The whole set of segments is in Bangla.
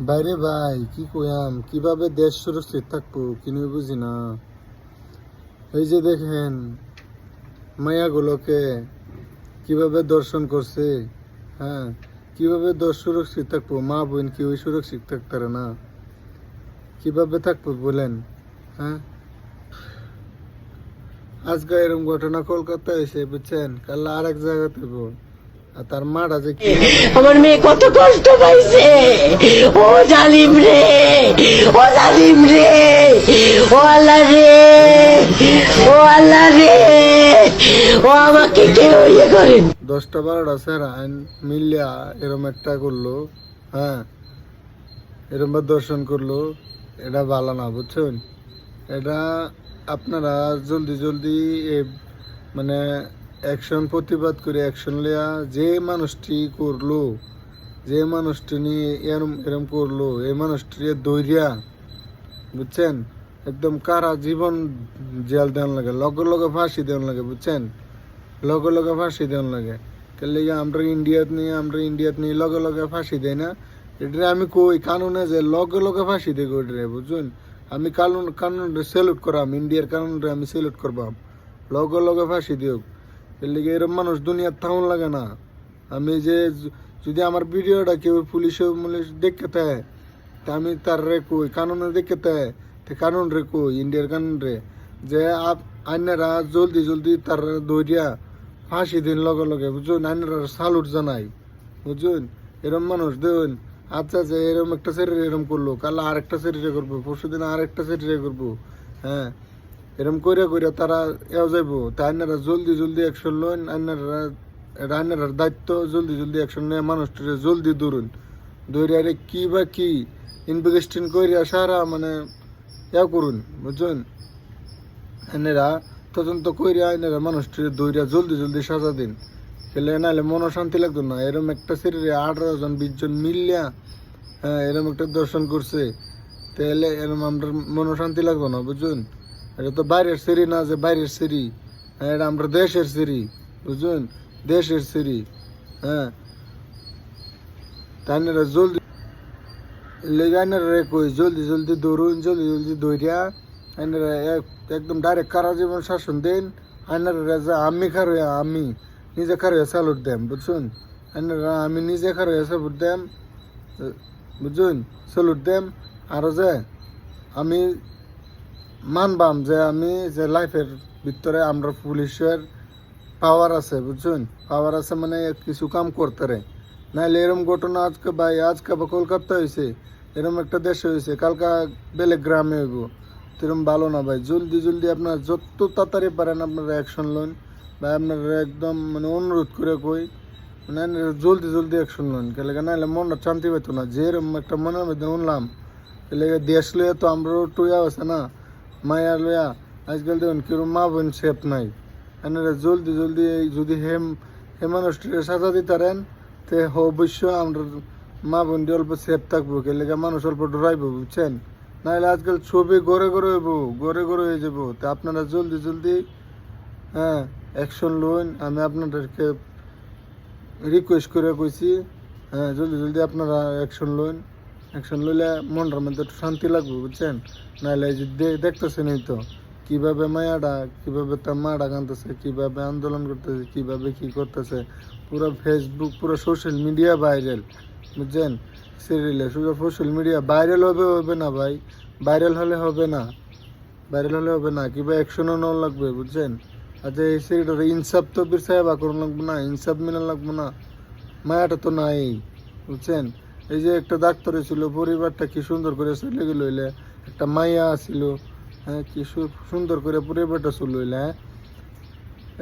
বাইরে ভাই, কি কইয়াম? কীভাবে দেশ সুরক্ষিত থাকব, কিনে বুঝি না। এই যে দেখেন মায়াগুলোকে কীভাবে দর্শন করছে হ্যাঁ? কীভাবে দশ সুরক্ষিত থাকব? মা বোন কেউ সুরক্ষিত থাকতারে না? কীভাবে থাকব বলেন হ্যাঁ? আজকে এরকম ঘটনা কলকাতায় এসে, বুঝছেন? কাল আর এক হইবো। আর তার মাটা যে কি? আমার মেয়ে কত কষ্ট পাইছে। ও জালিম রে ও জালিম রে ও আল্লাহ রে ও আল্লাহ রে ও আমাকে কেউ ইয়ে করেন। দশটা বারোটা স্যার আইন মিলিয়া এরম একটা করল হ্যাঁ? এরম দর্শন করল এটা ভালো না বুঝছেন? এটা আপনারা জলদি জলদি মানে অ্যাকশন প্রতিবাদ করে অ্যাকশন লিয়া যে মানুষটি করল, যে মানুষটি নিয়ে এরম এরম করল এই মানুষটি দৈরিয়া বুঝছেন? একদম কারা জীবন জেল দেওয়ান লাগে, লগে লগে ফাঁসি দেওয়ান লাগে, বুঝছেন? লগে লগে ফাঁসি দেওয়ান লাগে। তাহলে আমরা ইন্ডিয়াত নিয়ে, আমরা ইন্ডিয়াত নিয়ে লগে লগে ফাঁসি দেয় না। এটা আমি কই, কানুনে যে লগে লগে ফাঁসি দেয় ওইটারে বুঝছেন? আমি কানুন কানুন সেলুট করাম, ইন্ডিয়ার কানুনরে আমি সেলুট করবাম। লগে লগে ফাঁসি দিও এর লিগে এরম মানুষ দুনিয়ার থাউন লাগে না। আমি যে যদি আমার ভিডিওটা কেউ পুলিশে মুলিশ দেখতে থাকে তা আমি তার রে কই? কানুনে দেখতে থাকে তে কানুন রে কই? ইন্ডিয়ার কানুন রে। যে আপ আইনারা জলদি জলদি তার দৌড়িয়া ফাঁসি দিন লগে লগে, বুঝুন? আইনারা সালুট জানাই বুঝুন? এরম মানুষ, দেখুন? আচ্ছা আচ্ছা এরম একটা শরীর এরম করল, কাল আর একটা শরীরে করব পরশু দিন আর একটা শরীরে করব হ্যাঁ? এরম কইরা কইরা তারা এও যাইবো। তা আইনারা জলদি জলদি অ্যাকশন লইন, আইনারা এটা দায়িত্ব জলদি জলদি অ্যাকশন নিয়ে, মানুষটারে জলদি দৌড়ুন দৌড়ে আরে কি বা কি ইনভেস্টিং কইরা সারা মানে ইয়া করুন, বুঝছেন? এনারা তদন্ত কইরা এনারা মানুষটির দৌড়া জলদি জলদি সাজা দিন। খেলে নাহলে মনও শান্তি লাগতো না। এরম একটা শরীরে আঠারো জন, বিশ জন মিলিয়া হ্যাঁ এরম একটা দর্শন করছে তাহলে এরম আমরা মনও শান্তি লাগতো না বুঝুন এটা তো বাইরের সিঁড়ি না যে বাইরের সিঁড়ি। হ্যাঁ এটা আমরা দেশের সিঁড়ি, বুঝুন? দেশের সিঁড়ি। হ্যাঁ। তাই জলদি লেগাইনার কই? জলদি জলদি দৌড়ুন, জলদি জলদি দৌড়িয়া। আইনারা একদম ডাইরেক্ট কারা জীবন শাসন দেন। আইনারা রাজা আমি খার আমি নিজে খার স্যালুট দেম বুঝছুন আইনারা আমি নিজে খার স্যালুট দেম, বুঝুন? Salute them. আর যে আমি মানবাম যে আমি যে লাইফের ভিতরে আমরা পুলিশের পাওয়ার আছে, বুঝছেন? পাওয়ার আছে মানে কিছু কাম করতে রে। নাহলে এরম ঘটনা আজকে ভাই আজকে বা কলকাতা হয়েছে এরম একটা দেশে হয়েছে কালকা বেলেগ গ্রামে হইব। এরম ভালো না ভাই, জলদি জলদি আপনার যত তাড়াতাড়ি পারেন আপনারা অ্যাকশন লোন ভাই, আপনারা একদম মানে অনুরোধ করে কই মানে জলদি জলদি অ্যাকশন লোন কেলে নাহলে মনটা শান্তি পাইতো না, যে এরম একটা মনের মধ্যে উনলাম, কেলে দেশ লইয়া তো আমরাও টুয়া আছে না। মায়া লইয়া আজকাল দেখুন কিরম মা বোন সেফ নাই। এনারা জলদি জলদি এই যদি হেম হে মানুষটিকে সাজা দিতারেন তে অবশ্য আমরা মা বোন দিয়ে অল্প সেফ থাকব কে লেগে মানুষ অল্প ডরাইবো, বুঝছেন? নাহলে আজকাল ছবি গড়ে গড়ে হইব, গড়ে গড়ে হয়ে যাব। তা আপনারা জলদি জলদি হ্যাঁ অ্যাকশন লোন আমি আপনাদেরকে রিকোয়েস্ট করে কইছি হ্যাঁ জলদি জলদি আপনারা অ্যাকশন লোন অ্যাকশন লইলে মনটার মধ্যে একটু শান্তি লাগবে, বুঝছেন? নাহলে যে দেখতেছেন এই তো, কীভাবে মায়াটা, কীভাবে তার মাটা কানতেছে কীভাবে আন্দোলন করতেছে, কীভাবে কী করতেছে। পুরো ফেসবুক পুরো সোশ্যাল মিডিয়া ভাইরাল বুঝছেন? সিরিয়ালে শুধু সোশ্যাল মিডিয়া ভাইরাল হবে হবে না ভাই। ভাইরাল হলে হবে না। ভাইরাল হলে হবে না কিবা অ্যাকশনও নেওয়া লাগবে, বুঝছেন? আচ্ছা এই সিরিয়াটার ইনসাফ তো সাহেব করুন লাগবে না, ইনসাফ মিলা লাগবে না। মায়াটা তো নাই, বুঝছেন? এই যে একটা ডাক্তার ছিল, পরিবারটা কি সুন্দর করে চলে গেল, হইলে একটা মাইয়া ছিল হ্যাঁ কি সুন্দর করে পরিবারটা চলে হইলে হ্যাঁ।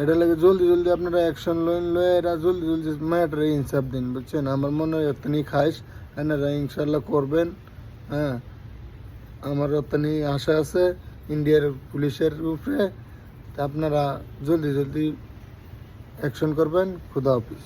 এটা লাগে জলদি জলদি আপনারা অ্যাকশন লইন লয়ে এরা জলদি জলদি মায়াটারে ইনসাফ দিন, বুঝছেন? আমার মনে হয় এতনি খাইস, এনারা ইনশাল্লাহ করবেন হ্যাঁ। আমার অতনি আশা আছে, ইন্ডিয়ার পুলিশের উপরে, তা আপনারা জলদি জলদি অ্যাকশন করবেন, খুদা হাফিজ।